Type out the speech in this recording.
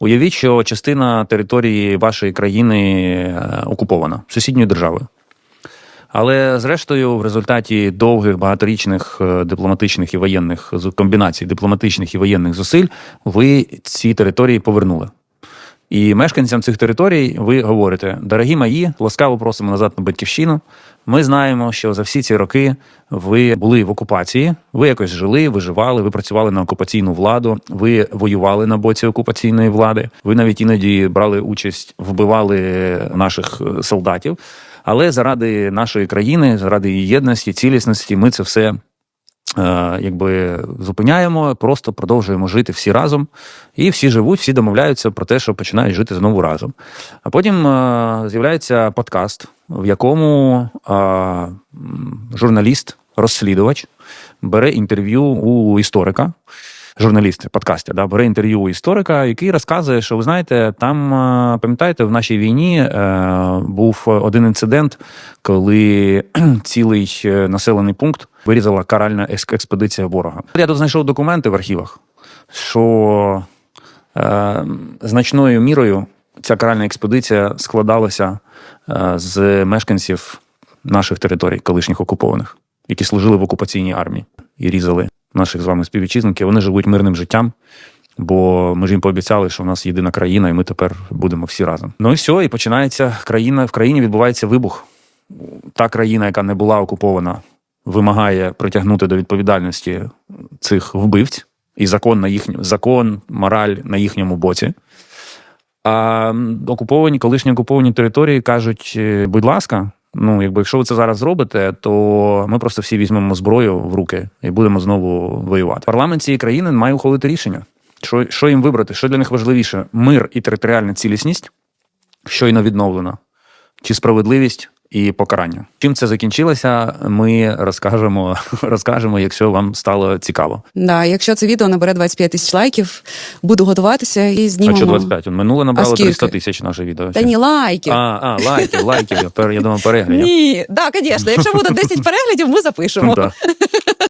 Уявіть, що частина території вашої країни е, окупована сусідньою державою. Але зрештою, в результаті довгих багаторічних е, дипломатичних і воєнних комбінацій дипломатичних і воєнних зусиль, ви ці території повернули. І мешканцям цих територій ви говорите: дорогі мої, ласкаво просимо назад на батьківщину. Ми знаємо, що за всі ці роки ви були в окупації, ви якось жили, виживали, ви працювали на окупаційну владу, ви воювали на боці окупаційної влади. Ви навіть іноді брали участь, вбивали наших е, солдатів. Але заради нашої країни, заради її єдності, цілісності, ми це все якби зупиняємо, просто продовжуємо жити всі разом. І всі живуть, всі домовляються про те, що починають жити знову разом. А потім е, з'являється подкаст, в якому е, журналіст, розслідувач бере інтерв'ю у історика. Журналіст подкастер, да, бере інтерв'ю історика, який розказує, що ви знаєте, там е, пам'ятаєте, в нашій війні е, був один інцидент, коли цілий е, населений пункт вирізала каральна експедиція ворога. Я тут знайшов документи в архівах, що е, значною мірою ця каральна експедиція складалася е, з мешканців наших територій, колишніх окупованих, які служили в окупаційній армії і різали наших з вами співвітчизників. Вони живуть мирним життям. Бо ми ж їм пообіцяли, що в нас єдина країна, і ми тепер будемо всі разом. Ну і все, і починається країна. В країні відбувається вибух. Та країна, яка не була окупована, вимагає притягнути до відповідальності цих вбивць, і закон на їхню закон, мораль на їхньому боці. А окуповані, колишні окуповані території кажуть: е, будь ласка, ну якби якщо ви це зараз зробите, то ми просто всі візьмемо зброю в руки і будемо знову воювати. Парламент цієї країни має ухвалити рішення. Що, що їм вибрати? Що для них важливіше? Мир і територіальна цілісність, щойно відновлена, чи справедливість і покарання. Чим це закінчилося, ми розкажемо, розкажемо, якщо вам стало цікаво. Да, якщо це відео набере 25 тисяч лайків, буду готуватися і А знімемо. що 25? Минуле набрало скільки? 300 тисяч наше відео. Та ні, лайків. А, а, лайків, лайків. Я, думав, переглядів. Ні, да, звісно. Якщо буде 10 переглядів, ми запишемо. Да.